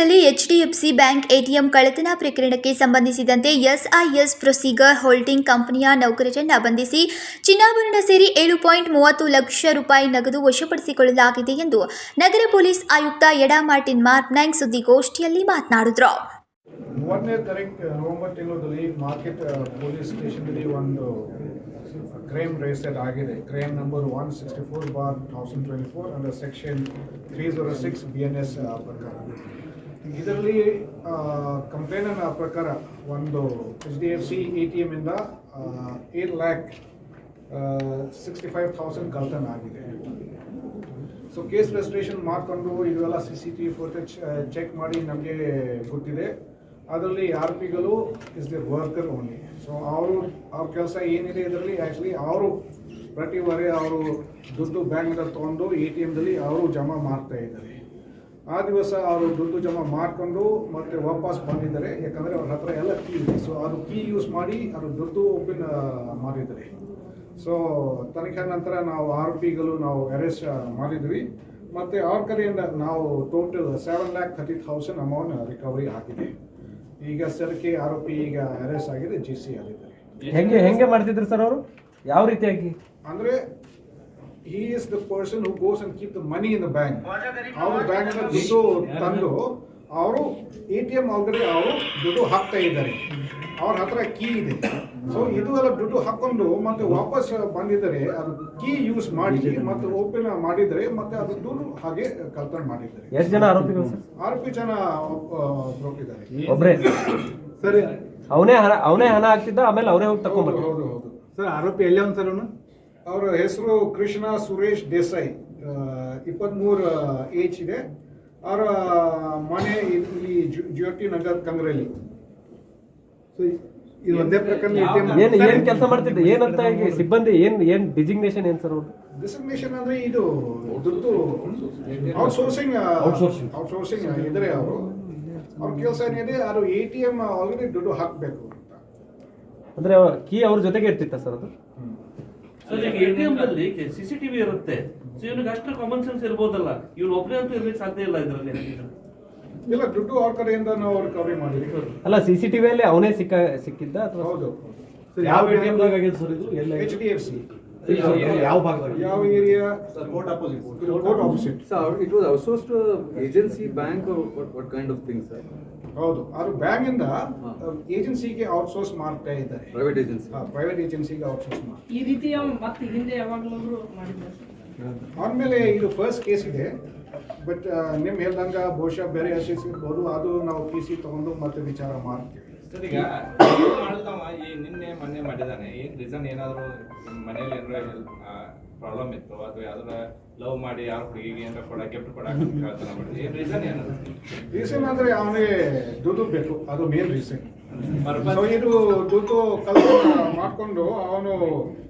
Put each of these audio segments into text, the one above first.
ನಗರದಲ್ಲಿ HDFC bank ATM ಕಳ್ಳತನ ಪ್ರಕರಣಕ್ಕೆ ಸಂಬಂಧಿಸಿದಂತೆ ಎಸ್ಐಎಸ್ ಪ್ರೊಸೀಗರ್ ಹೋಲ್ಡಿಂಗ್ ಕಂಪನಿಯ ನೌಕರರನ್ನು ಬಂಧಿಸಿ ಚಿನ್ನಾಭರಣ ಸೇರಿ ಏಳು ಪಾಯಿಂಟ್ ಮೂವತ್ತು ಲಕ್ಷ ರೂಪಾಯಿ ನಗದು ವಶಪಡಿಸಿಕೊಳ್ಳಲಾಗಿದೆ ಎಂದು ನಗರ ಪೊಲೀಸ್ ಆಯುಕ್ತ ಎಡಾ ಮಾರ್ಟಿನ್ ಮಾರ್ಕ್ನಾಂಗ್ ಸುದ್ದಿಗೋಷ್ಠಿಯಲ್ಲಿ ಮಾತನಾಡಿದರು. ಕ್ರೈಮ್ ರಿಜಿಸ್ಟರ್ ಆಗಿದೆ. Crime number one sixty four bar thousand twenty four under section three zero six B N S ಪ್ರಕಾರ. ಇದರಲ್ಲಿ ಕಂಪ್ಲೇನ ಪ್ರಕಾರ ಒಂದು H D F C A T ಎಮ್ಮಿಂದ eight lakh sixty five thousand ಕಳ್ತನ ಆಗಿದೆ. So case registration ಮಾಡಿಕೊಂಡು ಇದೆಲ್ಲ C C T V footage check ಮಾಡಿ ನಮಗೆ ಗೊತ್ತಿದೆ. ಅದರಲ್ಲಿ ಆರ್ ಪಿಗಳು is the worker only so ಅವರು, ಅವ್ರ ಕೆಲಸ ಏನಿದೆ ಇದರಲ್ಲಿ ಆ್ಯಕ್ಚುಲಿ ಅವರು ಪ್ರತಿ ವಾರ ಅವರು ದುಡ್ಡು ಬ್ಯಾಂಕ್ ತೊಗೊಂಡು ಎ ಟಿ ಎಮ್ದಲ್ಲಿ ಅವರು ಜಮಾ ಮಾಡ್ತಾ ಇದ್ದಾರೆ. ಆ ದಿವಸ ಅವರು ದುಡ್ಡು ಜಮಾ ಮಾಡಿಕೊಂಡು ಮತ್ತೆ ವಾಪಸ್ ಬಂದಿದ್ದಾರೆ. ಯಾಕಂದರೆ ಅವ್ರ ಹತ್ರ ಎಲ್ಲ ಕೀ ಇದೆ. ಸೊ ಅದು ಕೀ ಯೂಸ್ ಮಾಡಿ ಅದು ದುಡ್ಡು ಓಪನ್ ಮಾಡಿದ್ದಾರೆ. ಸೊ ತನಿಖೆ ನಂತರ ನಾವು ಆರ್ ಪಿಗಳು ನಾವು ಅರೆಸ್ಟ್ ಮಾಡಿದ್ವಿ. ಮತ್ತು ಅವ್ರ ಕಡೆಯಿಂದ ನಾವು total seven lakh thirty thousand amount recovery ಆಗಿದೆ. ಈಗ ಸರ್ಕೆ ಆರೋಪಿ ಈಗ ಅರೆಸ್ಟ್ ಆಗಿದೆ ಜಿ ಸಿ ಆಗಿದ್ದಾರೆ ಹೆಂಗೆ ಹೆಂಗೆ ಮಾಡ್ತಿದ್ರು ಸರ್ ಅವರು? ಯಾವ ರೀತಿಯಾಗಿ? ಅಂದರೆ he is the person who goes and keep the money in the bank ಅವರು ಬ್ಯಾಂಕ್ ದುಡ್ಡು ತಂದು ಅವರು ಎ ಟಿ ಎಂ ಒಳಗಡೆ ಅವರು ದುಡ್ಡು ಹಾಕ್ತಾ ಇದ್ದಾರೆ. ಅವ್ರ ಹತ್ರ ಕೀ ಇದೆ. ಸೊ ಇದು ಎಲ್ಲ ದುಡ್ಡು ಹಾಕೊಂಡು ಮತ್ತೆ ವಾಪಸ್ ಬಂದಿದ್ದಾರೆ. ಅದು ಕೀ ಯೂಸ್ ಮಾಡಿ ಮತ್ತೆ ಓಪನ್ ಮಾಡಿದರೆ ಮತ್ತೆ ಅದು ದುಡ್ಡು ಹಾಗೆ ಕಳ್ತನ ಮಾಡಿದ್ದಾರೆ. ಎಷ್ಟು ಜನ ಆರೋಪಿಗಳು ಆರೋಪಿ ಜನ ಬ್ರೋಕಿದ್ದಾರೆ ಒಬ್ಬರೇ ಸರಿ. ಅವನೇ ಹಣ ಅವನೇ ಹಣ ಹಾಕ್ತಿದ್ದ ಆಮೇಲೆ ಅವನೇ ಹೋಗಿ ತಗೊಂಡ್ಬರ್ತಾರೆ ಹೌದು ಹೌದು ಸರ್ ಆರೋಪಿ ಎಲ್ಲಿ ಒಂದು ಸರ್ ಅವನು ಅವರ ಹೆಸರು ಕೃಷ್ಣ ಸುರೇಶ್ ದೇಸಾಯಿ. ಇಪ್ಪತ್ತ್ಮೂರು ಏಜ್ ಇದೆ. ಅವರ ಮನೆ ಇಲ್- ಇಲ್ಲಿ ಜ್ಯೋತಿ ನಗರ್ ಕಂಗ್ರಲ್ಲಿ ಸೊ ಇದು ಒಂದೇ ಪ್ರಕರಣ ಏನು ಏನ್ ಕೆಲಸ ಮಾಡ್ತಿದ್ದೆ? ಏನಂತ ಈಗ ಸಿಬ್ಬಂದಿ ಏನು ಏನು ಡಿಸಿಗ್ನೇಷನ್ ಏನು ಸರ್ ಅವ್ರು ಡಿಸಿಗ್ನೇಷನ್ ಅಂದ್ರೆ ಇದು ದುಡ್ಡು ಔಟ್ಸೋರ್ಸಿಂಗ್ ಔಟ್ ಔಟ್ಸೋರ್ಸಿಂಗ್ ಇದ್ರೆ ಅವರು. ಅವ್ರ ಕೆಲಸ ಏನಿದೆ ಅದು ಎ ಟಿ ಎಂ ಆಲ್ರೆಡಿ ದುಡ್ಡು ಹಾಕಬೇಕು ಅಂತ. ಅಂದ್ರೆ ಕೀ ಅವ್ರ ಜೊತೆಗೆ ಇರ್ತಿತ್ತ ಸರ್ ಅದು? ಸಿಸಿಟಿವಿ ಇರುತ್ತೆ. ಸೊ ಇವನಿಗೆ ಅಷ್ಟು ಕಾಮನ್ ಸೆನ್ಸ್ ಇರ್ಬೋದಲ್ಲ. ಇವ್ನು ಒಬ್ಬನೇ ಅಂತ ಇರ್ಲಿಕ್ಕೆ ಸಾಧ್ಯ ಇಲ್ಲ ಇದರಲ್ಲಿ. ಇಲ್ಲ ದುಡ್ಡು ಅವ್ರ ಕಡೆಯಿಂದ ನಾವು ರಿಕವರಿ ಮಾಡಿದ್ವಿ ಅಲ್ಲ ಸಿ ಸಿ ಟಿವಿಯಲ್ಲಿ ಅವನೇ ಸಿಕ್ಕ ಸಿಕ್ಕಿದ್ದ ಅಥವಾ ಹೌದು. ಸರ್ ಯಾವ ಎಟಿಎಂ ದಾಗ ಆಗಿದೆ ಸರ್ ಇದು? ಎಲ್ಲ ಎಚ್ ಡಿ ಎಫ್ ಸಿ ಯಾವ ಭಾಗದಾಗ ಯಾವ area court opposite court opposite sir it was outsourced to agency bank what kind of thing of ಹೌದು. ಅದು ಬ್ಯಾಂಕ್ ಇಂದ ಏಜೆನ್ಸಿಗೆ ಔಟ್ಸೋರ್ಸ್ ಮಾಡ್ತಾ ಇದ್ದಾರೆ. ಪ್ರೈವೇಟ್ ಏಜೆನ್ಸಿ ಪ್ರೈವೇಟ್ ಏಜೆನ್ಸಿಗೆ ಔಟ್ಸೋರ್ಸ್ ಮಾಡಿ ಈ ರೀತಿ ಮತ್ತೆ ಹಿಂದೆ ಯಾವಾಗಲೂ ಮಾಡಿದ್ದಾರೆ ಆದ್ಮೇಲೆ ಇದು ಫಸ್ಟ್ ಕೇಸ್ ಇದೆ. ಬಟ್ ನಿಮ್ಮ ಹೇಳ್ದಂಗ ಬಹುಶಃ ಬೇರೆ ಅಸೆಸ್ ಇರ್ಬೋದು. ಅದು ನಾವು ಪಿ ಸಿ ತಗೊಂಡು ಮತ್ತೆ ವಿಚಾರ ಮಾಡ್ತೀವಿ. ಸರ್, ಈಗ ಮಾಡಿದವ ಈ ನಿನ್ನೆ ಮೊನ್ನೆ ಮಾಡಿದಾನೆ ಏನ್ ರೀಸನ್ ಏನಾದ್ರು ಮನೇಲಿ ಏನಾದ್ರು ಪ್ರಾಬ್ಲಮ್ ಇತ್ತು? ಅಥವಾ ಯಾವ್ದಾರ ಲವ್ ಮಾಡಿ ಯಾರ ಹುಡುಗಿಗೆ ಏನಾರ ಕೊಡ ಗಿಫ್ಟ್ ಕೊಡಕ್ಕೆ ಹೇಳ್ತಾನೆ ಏನ್ ರೀಸನ್ ಏನದು ರೀಸನ್ ಅಂದ್ರೆ ಅವನಿಗೆ ದುಡ್ಡು ಬೇಕು. ಅದು ಮೇನ್ ರೀಸನ್? ಸೊ ಇದು ದುಡ್ಡು ಕಲ್ಪನ ಮಾಡಿಕೊಂಡು ಅವನು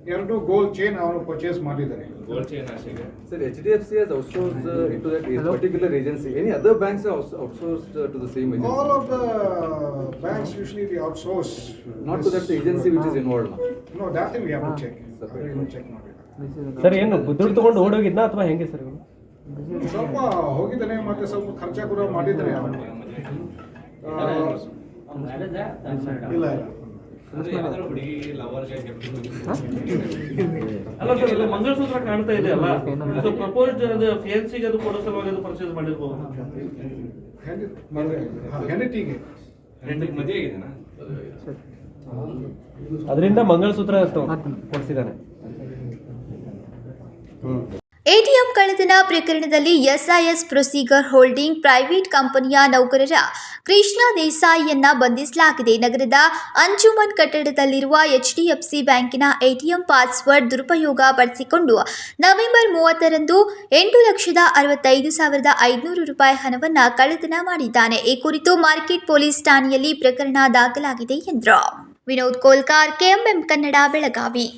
ಎರಡು ಗೋಲ್ ಚೈನ್ ಅವನು ಪರ್ಚೇಸ್ ಮಾಡಿದ್ದಾರೆ. ಗೋಲ್ಡ್ ಚೈನ್ ಆಸೆಗೆ Sir, HDFC has outsourced uh, into that particular agency. Any other banks are outs- outsourced uh, to the same agency? All of the banks usually the outsource Not to that agency which is involved. Now? No thing we have to check check ಮಾಡಿಲ್ಲ sir ಏನು ದುಡ್ಡು ತಗೊಂಡು ಓಡೋಗಿದ್ನಾ ಅಥವಾ ಹೆಂಗೆ sir ಇವನು? ಸ್ವಲ್ಪ ಹೋಗಿದ್ದಾನೆ ಮತ್ತೆ ಸ್ವಲ್ಪ ಖರ್ಚ ಕೂಡ ಮಾಡಿದ್ದಾರೆ ಅವನು. ಇಲ್ಲ ಅಲ್ಲ ಸರ್ ಕಾಣ್ತಾ ಇದೆ ಅಲ್ಲ. ಇದು ಪ್ರಪೋಸ್ ಅದು ಫಿಯನ್ಸಿಗೆ ಅದು ಕೊಡೋ ಸಲುವಾಗಿ ಅದು ಪರ್ಚೇಸ್ ಮಾಡಿರ್ಬೋದು. ಹೆಂಡತಿಗೆ. ಹೆಂಡತಿಗೆ ಮದುವೆ ಆಗಿದೆನಾ? ಅದರಿಂದ ಮಂಗಳಸೂತ್ರ ಕೊಡ್ಸಿದ್ದಾನೆ. ಹ್ಮ್. ಎಟಿಎಂ ಕಳ್ಳತನ ಪ್ರಕರಣದಲ್ಲಿ ಎಸ್ಐಎಸ್ ಪ್ರೊಸೀಗರ್ ಹೋಲ್ಡಿಂಗ್ ಪ್ರೈವೇಟ್ ಕಂಪನಿಯ ನೌಕರರ ಕೃಷ್ಣ ದೇಸಾಯಿಯನ್ನ ಬಂಧಿಸಲಾಗಿದೆ. ನಗರದ ಅಂಜುಮನ್ ಕಟ್ಟಡದಲ್ಲಿರುವ ಎಚ್ಡಿಎಫ್ಸಿ ಬ್ಯಾಂಕಿನ ಎಟಿಎಂ ಪಾಸ್ವರ್ಡ್ ದುರುಪಯೋಗ ಪಡಿಸಿಕೊಂಡು ನವೆಂಬರ್ ಮೂವತ್ತರಂದು ಎಂಟು ಲಕ್ಷದ ಅರವತ್ತೈದು ಸಾವಿರದ ಐದುನೂರು ರೂಪಾಯಿ ಹಣವನ್ನು ಕಳ್ಳತನ ಮಾಡಿದ್ದಾನೆ. ಈ ಕುರಿತು ಮಾರ್ಕೆಟ್ ಪೊಲೀಸ್ ಠಾಣೆಯಲ್ಲಿ ಪ್ರಕರಣ ದಾಖಲಾಗಿದೆ ಎಂದರು. Vinod Kolkar, K M M Kannada, Belagavi.